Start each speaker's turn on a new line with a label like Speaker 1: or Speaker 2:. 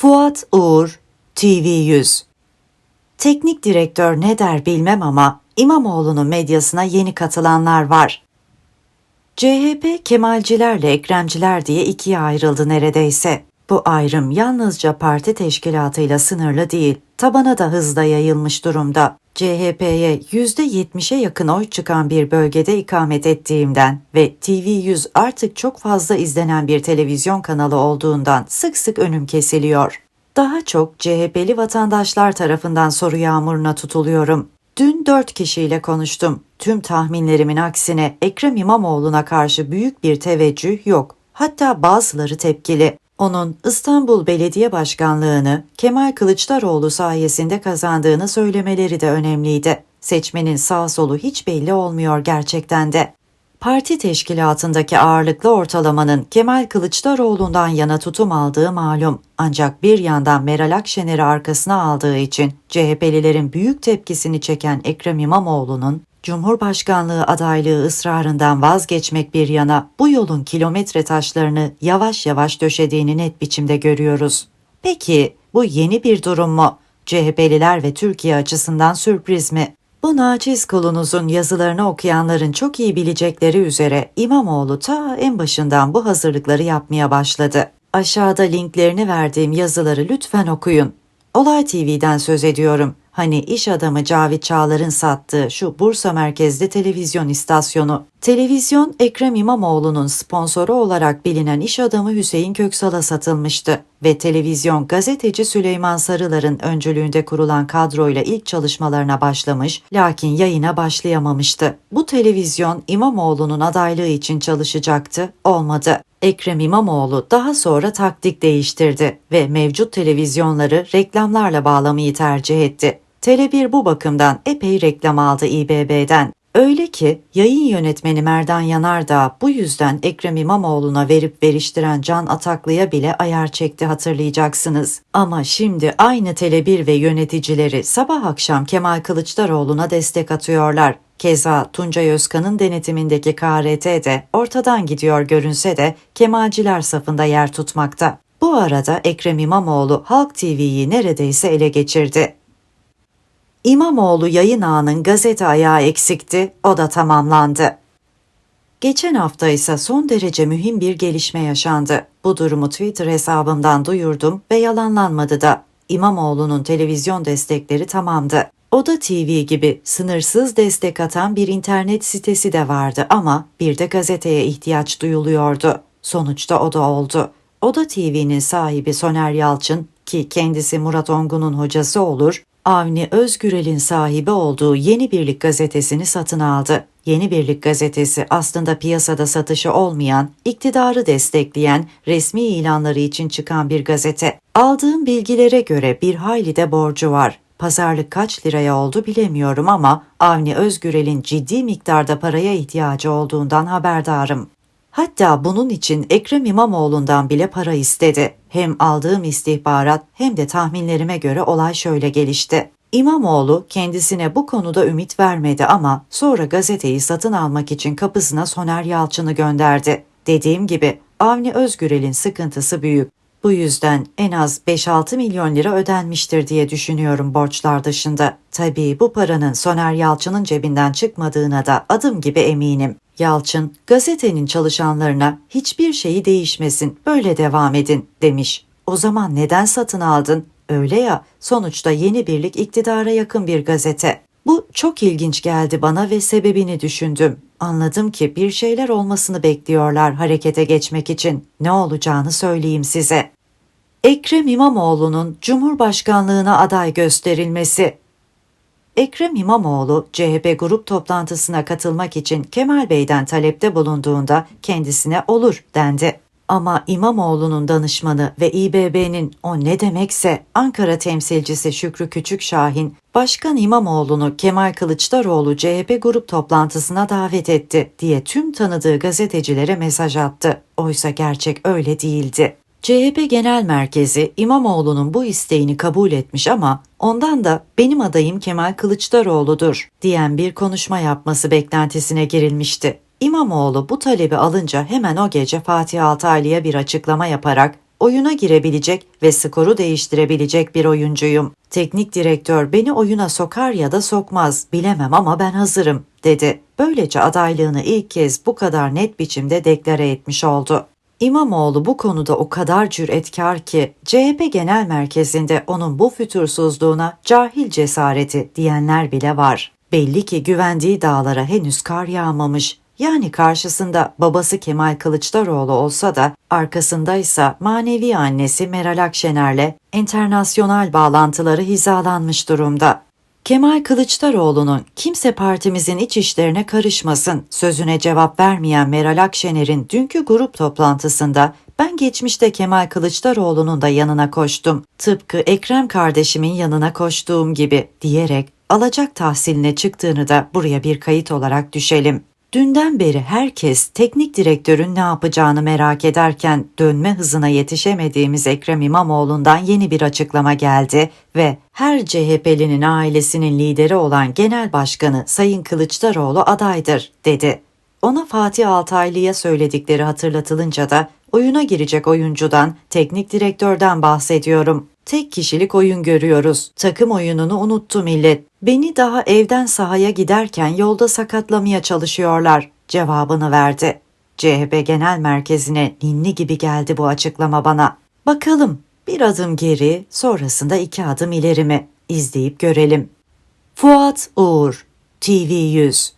Speaker 1: Fuat Uğur, TV100 Teknik direktör ne der bilmem ama İmamoğlu'nun medyasına yeni katılanlar var. CHP Kemalcilerle Ekremciler diye ikiye ayrıldı neredeyse. Bu ayrım yalnızca parti teşkilatıyla sınırlı değil, tabana da hızla yayılmış durumda. CHP'ye %70'e yakın oy çıkan bir bölgede ikamet ettiğimden ve TV100 artık çok fazla izlenen bir televizyon kanalı olduğundan sık sık önüm kesiliyor. Daha çok CHP'li vatandaşlar tarafından soru yağmuruna tutuluyorum. Dün dört kişiyle konuştum. Tüm tahminlerimin aksine Ekrem İmamoğlu'na karşı büyük bir teveccüh yok. Hatta bazıları tepkili. Onun İstanbul Belediye Başkanlığını Kemal Kılıçdaroğlu sayesinde kazandığını söylemeleri de önemliydi. Seçmenin sağ solu hiç belli olmuyor gerçekten de. Parti teşkilatındaki ağırlıklı ortalamanın Kemal Kılıçdaroğlu'ndan yana tutum aldığı malum. Ancak bir yandan Meral Akşener'i arkasına aldığı için CHP'lilerin büyük tepkisini çeken Ekrem İmamoğlu'nun Cumhurbaşkanlığı adaylığı ısrarından vazgeçmek bir yana bu yolun kilometre taşlarını yavaş yavaş döşediğini net biçimde görüyoruz. Peki bu yeni bir durum mu? CHP'liler ve Türkiye açısından sürpriz mi? Bu naçiz kulunuzun yazılarını okuyanların çok iyi bilecekleri üzere İmamoğlu ta en başından bu hazırlıkları yapmaya başladı. Aşağıda linklerini verdiğim yazıları lütfen okuyun. Olay TV'den söz ediyorum. Hani iş adamı Cavit Çağlar'ın sattığı şu Bursa merkezli televizyon istasyonu. Televizyon Ekrem İmamoğlu'nun sponsoru olarak bilinen iş adamı Hüseyin Köksal'a satılmıştı ve televizyon gazeteci Süleyman Sarılar'ın öncülüğünde kurulan kadroyla ilk çalışmalarına başlamış lakin yayına başlayamamıştı. Bu televizyon İmamoğlu'nun adaylığı için çalışacaktı, olmadı. Ekrem İmamoğlu daha sonra taktik değiştirdi ve mevcut televizyonları reklamlarla bağlamayı tercih etti. Tele1 bu bakımdan epey reklam aldı İBB'den. Öyle ki yayın yönetmeni Merdan Yanardağ bu yüzden Ekrem İmamoğlu'na verip veriştiren Can Ataklı'ya bile ayar çekti hatırlayacaksınız. Ama şimdi aynı Tele1 ve yöneticileri sabah akşam Kemal Kılıçdaroğlu'na destek atıyorlar. Keza Tuncay Özkan'ın denetimindeki KRT de ortadan gidiyor görünse de Kemalciler safında yer tutmakta. Bu arada Ekrem İmamoğlu Halk TV'yi neredeyse ele geçirdi. İmamoğlu yayın ağının gazete ayağı eksikti, o da tamamlandı. Geçen hafta ise son derece mühim bir gelişme yaşandı. Bu durumu Twitter hesabımdan duyurdum ve yalanlanmadı da. İmamoğlu'nun televizyon destekleri tamamdı. Oda TV gibi sınırsız destek atan bir internet sitesi de vardı ama bir de gazeteye ihtiyaç duyuluyordu. Sonuçta o da oldu. Oda TV'nin sahibi Soner Yalçın ki kendisi Murat Ongun'un hocası olur, Avni Özgürel'in sahibi olduğu Yeni Birlik gazetesini satın aldı. Yeni Birlik gazetesi aslında piyasada satışı olmayan, iktidarı destekleyen, resmi ilanları için çıkan bir gazete. Aldığım bilgilere göre bir hayli de borcu var. Pazarlık kaç liraya oldu bilemiyorum ama Avni Özgürel'in ciddi miktarda paraya ihtiyacı olduğundan haberdarım. Hatta bunun için Ekrem İmamoğlu'ndan bile para istedi. Hem aldığım istihbarat hem de tahminlerime göre olay şöyle gelişti. İmamoğlu kendisine bu konuda ümit vermedi ama sonra gazeteyi satın almak için kapısına Soner Yalçın'ı gönderdi. Dediğim gibi Avni Özgürel'in sıkıntısı büyük. Bu yüzden en az 5-6 milyon lira ödenmiştir diye düşünüyorum borçlar dışında. Tabii bu paranın Soner Yalçın'ın cebinden çıkmadığına da adım gibi eminim. Yalçın, gazetenin çalışanlarına hiçbir şeyi değişmesin, böyle devam edin demiş. O zaman neden satın aldın? Öyle ya, sonuçta yeni birlik iktidara yakın bir gazete. Bu çok ilginç geldi bana ve sebebini düşündüm. Anladım ki bir şeyler olmasını bekliyorlar harekete geçmek için. Ne olacağını söyleyeyim size. Ekrem İmamoğlu'nun Cumhurbaşkanlığına aday gösterilmesi. Ekrem İmamoğlu CHP grup toplantısına katılmak için Kemal Bey'den talepte bulunduğunda kendisine olur dendi. Ama İmamoğlu'nun danışmanı ve İBB'nin o ne demekse Ankara temsilcisi Şükrü Küçükşahin, Başkan İmamoğlu'nu Kemal Kılıçdaroğlu CHP grup toplantısına davet etti diye tüm tanıdığı gazetecilere mesaj attı. Oysa gerçek öyle değildi. CHP Genel Merkezi İmamoğlu'nun bu isteğini kabul etmiş ama ondan da benim adayım Kemal Kılıçdaroğlu'dur diyen bir konuşma yapması beklentisine girilmişti. İmamoğlu bu talebi alınca hemen o gece Fatih Altaylı'ya bir açıklama yaparak oyuna girebilecek ve skoru değiştirebilecek bir oyuncuyum. Teknik direktör beni oyuna sokar ya da sokmaz bilemem ama ben hazırım dedi. Böylece adaylığını ilk kez bu kadar net biçimde deklare etmiş oldu. İmamoğlu bu konuda o kadar cüretkar ki CHP Genel Merkezi'nde onun bu fütursuzluğuna cahil cesareti diyenler bile var. Belli ki güvendiği dağlara henüz kar yağmamış. Yani karşısında babası Kemal Kılıçdaroğlu olsa da arkasındaysa manevi annesi Meral Akşener'le enternasyonal bağlantıları hizalanmış durumda. Kemal Kılıçdaroğlu'nun kimse partimizin iç işlerine karışmasın sözüne cevap vermeyen Meral Akşener'in dünkü grup toplantısında ben geçmişte Kemal Kılıçdaroğlu'nun da yanına koştum. Tıpkı Ekrem kardeşimin yanına koştuğum gibi diyerek alacak tahsiline çıktığını da buraya bir kayıt olarak düşelim. Dünden beri herkes teknik direktörün ne yapacağını merak ederken dönme hızına yetişemediğimiz Ekrem İmamoğlu'ndan yeni bir açıklama geldi ve her CHP'linin ailesinin lideri olan Genel Başkanı Sayın Kılıçdaroğlu adaydır dedi. Ona Fatih Altaylı'ya söyledikleri hatırlatılınca da oyuna girecek oyuncudan, teknik direktörden bahsediyorum. Tek kişilik oyun görüyoruz. Takım oyununu unuttu millet. Beni daha evden sahaya giderken yolda sakatlamaya çalışıyorlar cevabını verdi. CHP Genel Merkezi'ne ninni gibi geldi bu açıklama bana. Bakalım bir adım geri sonrasında iki adım ileri mi? İzleyip görelim. Fuat Uğur TV 100